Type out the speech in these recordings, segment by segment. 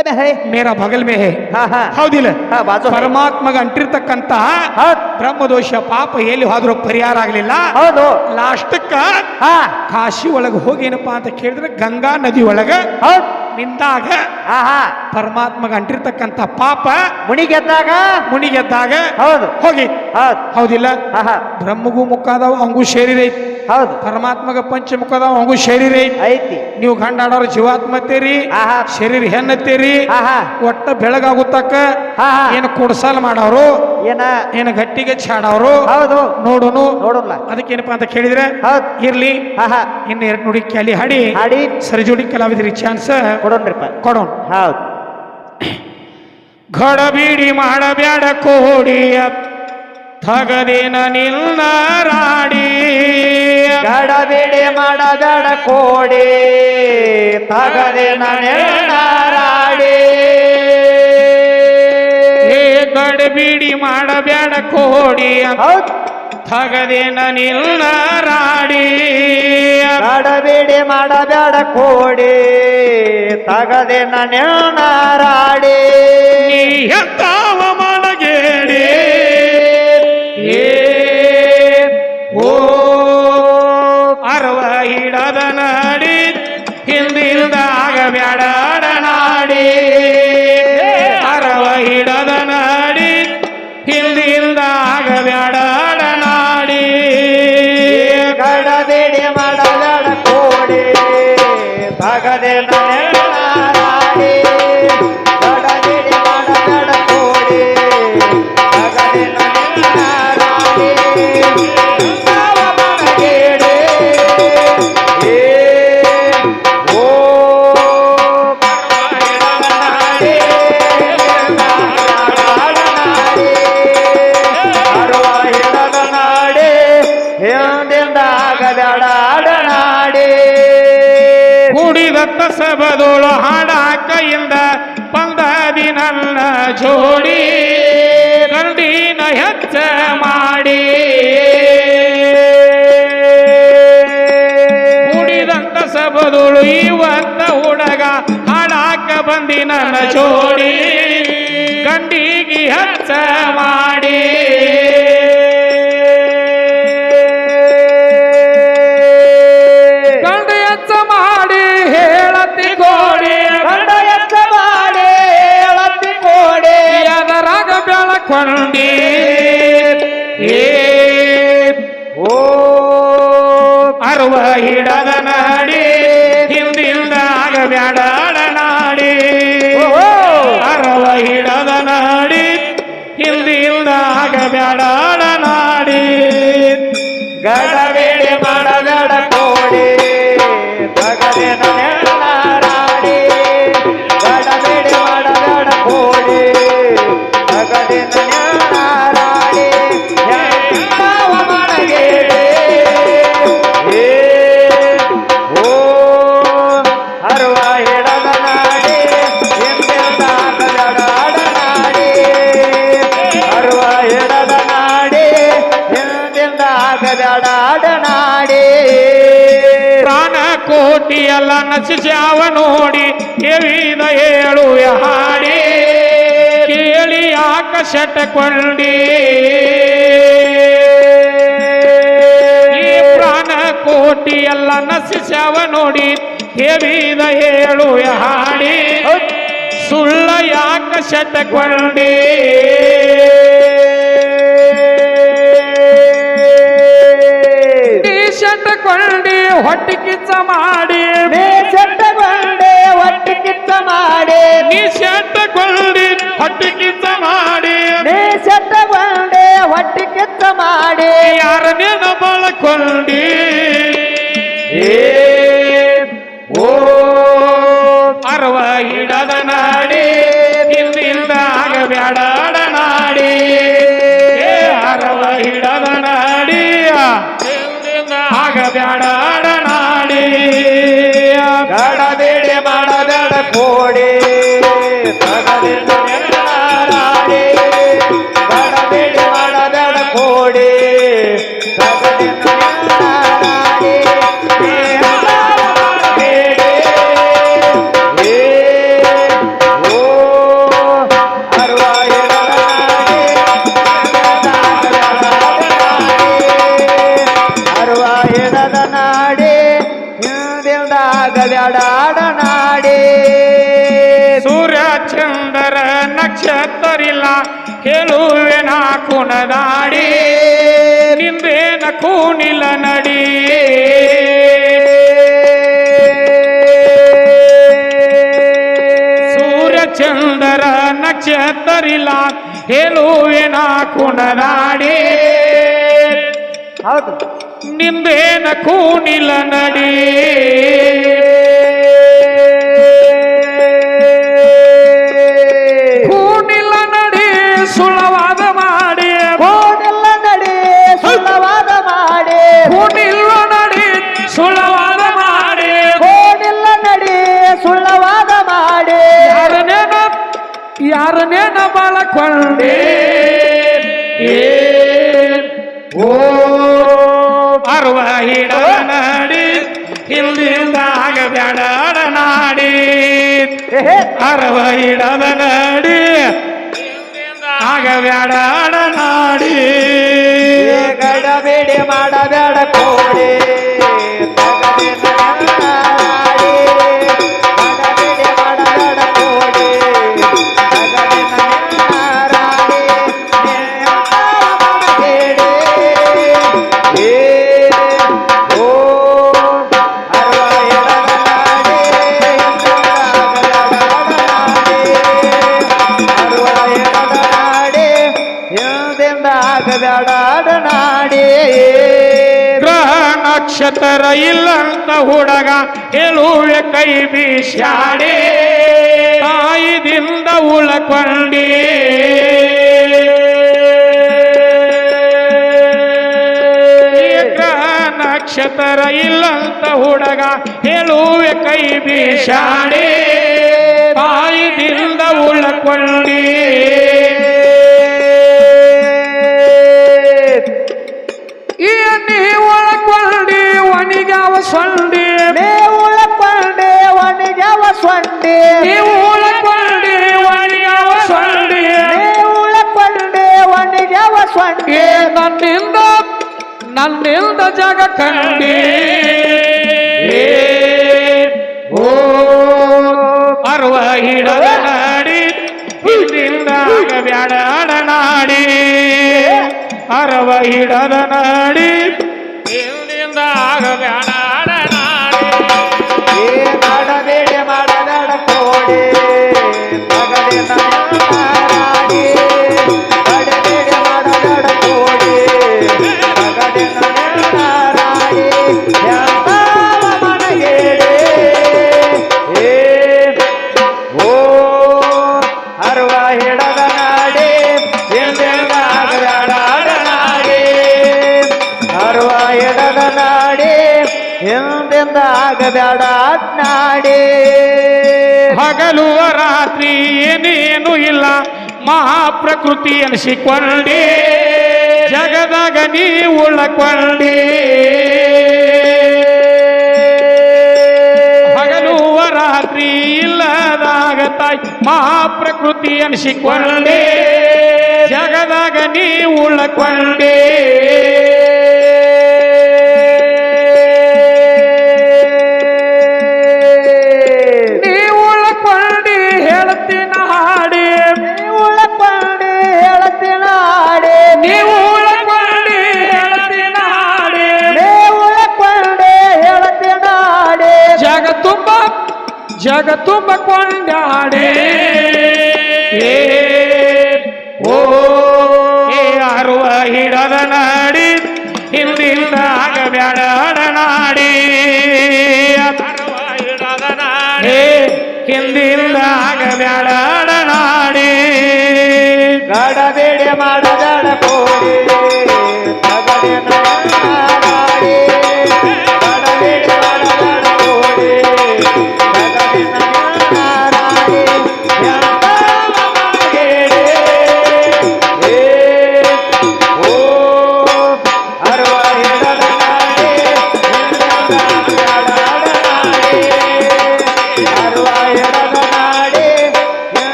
ಬಗಲ್ ಮೇ ಹೇ? ಮೇರಾ ಬಗಲ್ ಮೇ ಹೇ. ಹಾ ಹಾ. ಹೌದಿಲ್ಲ ಹಾ, ಬಾಜು. ಪರಮಾತ್ಮಗ ಅಂಟಿರ್ತಕ್ಕಂತ ಹೌದ್. ಬ್ರಹ್ಮದೋಷ ಪಾಪ ಎಲ್ಲಿ ಹೋದ್ರೂ ಪರಿಹಾರ ಆಗಲಿಲ್ಲ. ಹೌದು. ಲಾಸ್ಟಕ್ಕ ಹಾ. ಕಾಶಿ ಒಳಗೆ ಹೋಗೇನಪ್ಪ ಅಂತ ಕೇಳಿದ್ರೆ ಗಂಗಾ ನದಿ ಒಳಗ ಹೌದ್. ನಿಂತಾಗ ಹಾ ಪರಮಾತ್ಮಗ ಅಂಟಿರ್ತಕ್ಕಂತ ಪಾಪ ಮುಣಿಗೆದ್ದಾಗ ಮುನಿಗೆದ್ದಾಗ ಹೌದು. ಹೋಗಿ. ಹೌದಿಲ್ಲ? ಹಾ ಬ್ರಹ್ಮಗೂ ಮುಖ ಅಂಗೂ ಅವಂಗೂ ಹೌದು. ಪರಮಾತ್ಮಗ ಪಂಚಮುಖ ಅದಾವ ಶರೀರ. ಐತಿ. ನೀವು ಗಂಡಾಡೋರು ಜೀವಾತ್ಮ ತೇರಿ ಆಹಾ. ಶರೀರ ಹೆಣ್ಣತ್ತೀರಿ ಒಟ್ಟ ಬೆಳಗಾಗುತ್ತಕ್ಕ ಏನ್ ಕುಡ್ಸಾಲ್ ಮಾಡೋರು ಏನ? ಏನು ಗಟ್ಟಿಗೆ ಚಾಡೋರು ಹೌದು. ನೋಡುನು. ನೋಡಲ್ಲ. ಅದಕ್ಕೇನಪ್ಪಾ ಅಂತ ಕೇಳಿದ್ರೆ ಹೌದ್. ಇರ್ಲಿ. ಇನ್ನು ಎರಡು ನುಡಿ ಕ್ಯಾಲಿ ಹಾಡಿ. ಹಾಡಿ. ಸರಿಜೋಡಿ ಕಲಾವಿದ್ರಿ ಚಾನ್ಸ್ ಕೊಡೋಣ್ರಿಪ್ಪ. ಕೊಡೋಣ. ಹೌದು. ಗಡಬೀಡಿ ಮಾಡಬ್ಯಾಡ ಕೋಡಿಯ ತಗದೇನ ನಿನ್ನ ರಾಡಿ ಗಡಬಿಡಿ ಮಾಡಬೇಡ ಕೋಡಿ. ತಗದೆ ರಾಡಿ ಏ ಗಡಬಿಡಿ ಮಾಡಬೇಡ ಕೋಡಿ. ಥಗದಿನ ತಗದೇನ ರಾಡಿ ಗಡಬಿಡಿ ಮಾಡಬೇಡ ಕೋಡಿ. ತಗದೆ ರಾಡಿ ನೀ ತಗದೆ ನಾಡಿ ಕುಡಿದ ಸಬದೋಳು ಹಾಡಾಕ ಕೈಯಿಂದ ಬಂದದಿ ನನ್ನ ಜೋಡಿ, ಗಂಡಿನ ಹೆಚ್ಚ ಮಾಡಿ. ಕುಡಿದಂತ ಸಬದೋಳು ಇವತ್ತ ಹುಡಗ ಹಾಡಾಕ ಬಂದಿ ನನ್ನ ಜೋಡಿ, ಗಂಡಿಗೆ ಹೆಚ್ಚ ಮಾಡಿ. ಬೆಳಕೊಂಡಿ ಏ ಓ ಅರುವ ಹಿಡದ ನಾಡಿ ಹಿಂದಿಂದ ಆಗಬ್ಯಾಡ ನಾಡಿ ಓ ಅರವ ಹಿಡದ ನಾಡಿ ಹಿಂದಿಂದ ಆಗಬ್ಯಾಡ ನಾಡಿ ಗಡಬೇಡಿ ನಶಿಸ್ಯಾವ ನೋಡಿ ಕೆವಿದ ಏಳು ಹಾಡಿ, ಕೇಳಿ ಆಕಶಟ ಕೊಂಡಿ. ಈ ಪ್ರಾಣ ಕೋಟಿ ಎಲ್ಲ ನಶಿಸ್ಯಾವ ನೋಡಿ ಕೆವಿದ ಏಳು ಹಾಡಿ. ಸುಳ್ಳ ಯಾಕ ಶಟಕೊಂಡಿ ಶಟಕೊಂಡಿ ಹೊಟ್ಟಿ ಕಿಚ್ಚ ಮಾಡಿ ನೀ ಚಟ್ಟಗೊಂಡೆ ಒಟ್ಟಿ ಕಿತ್ತ ಮಾಡಿ ನೀ ಶಟಕೊಂಡಿ ಹೊಟ್ಟಿ ಕಿಚ್ಚ ಮಾಡಿ ನೀ ಚಟ್ಟಗೊಂಡೆ ಒಟ್ಟಿ ಕಿತ್ತ ಮಾಡಿ ಯಾರ ನೆನ ಬಳಕೊಂಡಿ ಏ ಓ ಅರವ ಹಿಡದ ಮಾಡಬೇಡ ಕೂನಿಲ ನಡಿ. ಸೂರ್ಯ ಚಂದರ ನಕ್ಷತ್ರಿಲ್ಲ ಹೇಳುವೆನ ಕುಣದಾಡಿ ಹೌದು. ನಿಂದೇನ ಕೂನಿಲ ನಡಿ. ಬಳಕೊಂಡೆ ಓ ಅರುವ ಹಿಡ ನಾಡಿ ಹಿಂದಿಂದಾಗ ಆಗಬೇಡ ನಾಡಿ ಅರವ ಹಿಡದ ನಾಡಿ ಆಗಬೇಡ ನಾಡಿ ಏ ಗಡಬೇಡಿ ಮಾಡಬೇಡ ಕೋಡೆ. ನಕ್ಷತ್ರ ಇಲ್ಲಂತ ಹುಡುಗ ಹೇಳುವೆ ಕೈ ಬೀಸಾಡಿ ತಾಯಿದಿಂದ ಉಳಕೊಂಡಿ. ನಕ್ಷತ್ರ ಇಲ್ಲಂತ ಹುಡುಗ ಹೇಳುವೆ ಕೈ ಬೀಸಾಡಿ ತಾಯಿದಿಂದ ಉಳಕೊಂಡಿ. ಸೊಂಡೆ ನೀವು ಉಳಕೊಂಡಿ ಒಣಿಗಾವ ಸೊಂಡಿ. ನೀವು ಕೊಂಡೆ ಒಣಗ್ಯಾವ ಸೊಂಡೆ. ನನ್ನಿಂದ ನನ್ನಿಂದ ಜಗ ಕಂಡಿ. ಓ ಅರ್ವ ಹಿಡದ ನಾಡಿ ಹಿಂದಿಂದ ಆಗಬ್ಯಾಡ ನಾಡಿ. ಅರವ ಹಿಡದ ನಾಡಿ ಹಿಂದಿಂದ ಆಗಬ್ಯಾಡ ನಾಡಿ ಹಿಂದಿಂದ ಆಗಬೇಡ ನಾಡಿ. ಹಗಲು ರಾತ್ರಿ ಏನೇನು ಇಲ್ಲ, ಮಹಾಪ್ರಕೃತಿ ಅನಿಸಿಕೊಂಡಿ. ಜಗದಾಗ ನೀ ಉಳಕೊಂಡಿ. ಹಗಲು ರಾತ್ರಿ ಇಲ್ಲದಾಗ ತಾಯಿ, ಮಹಾಪ್ರಕೃತಿ ಅನಿಸಿಕೊಂಡಿ. ಜಗದಾಗ ನೀ ಉಳಕೊಂಡಿ. ಗಡಬೇಡಿ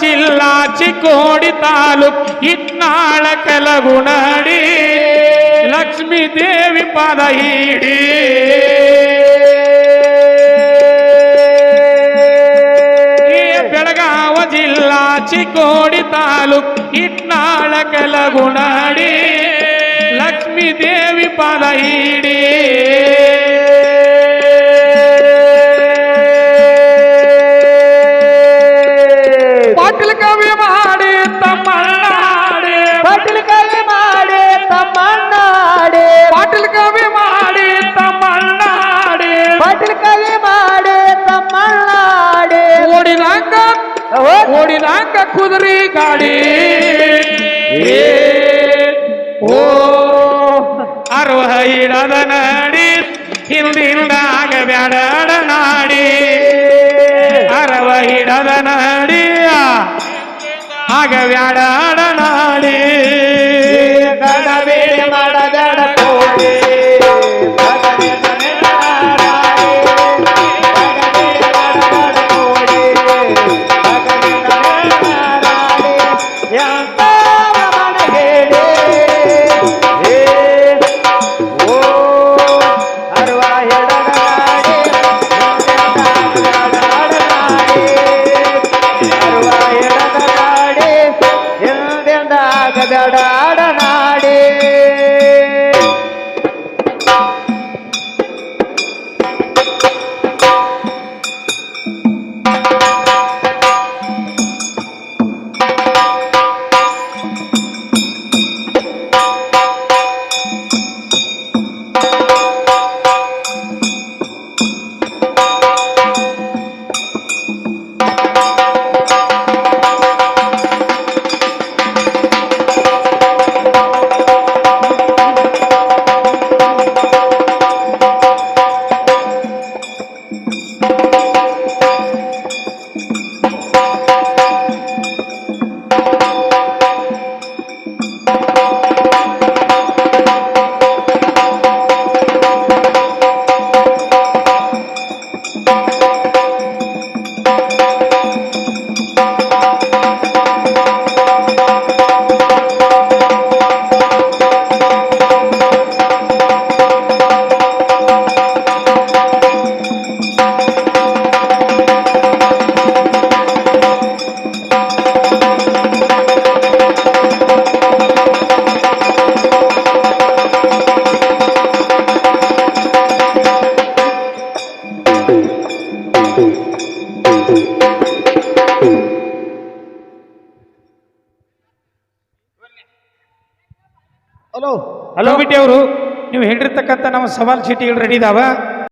ಜಿಲ್ಲಾ ಚಿಕ್ಕೋಡಿ ತಾಲೂಕ್ ಇಟ್ನಾಳ ಕಲಗುಣಡಿ ಲಕ್ಷ್ಮೀ ದೇವಿ ಪದ ಹಿಡಿ ಬೆಳಗಾವ ಜಿಲ್ಲಾ ಚಿಕ್ಕೋಡಿ ತಾಲೂಕ್ ಇಟ್ನಾಳ ಕಲಗುಣಡಿ ಲಕ್ಷ್ಮೀ ದೇವಿ ಪದ ಹಿಡಿ ಕುದುರೆ ಗಾಡಿ ಓ ಅರೋಹ ಇಡದ ನಡಿ ಹಿಂದಿಂದ ಬ್ಯಾಡಡ ನಾಡಿ. ಅರವ ಹಿಡದ ನಡಿಯ ಆಗ ಬ್ಯಾಡಡ ಅವರು ನೀವು ಹೇಳಿರ್ತಕ್ಕಂಥ ನಮ್ಮ ಸವಾಲ್ ಚೀಟಿಗಳು ರೆಡಿ ಇದಾವ?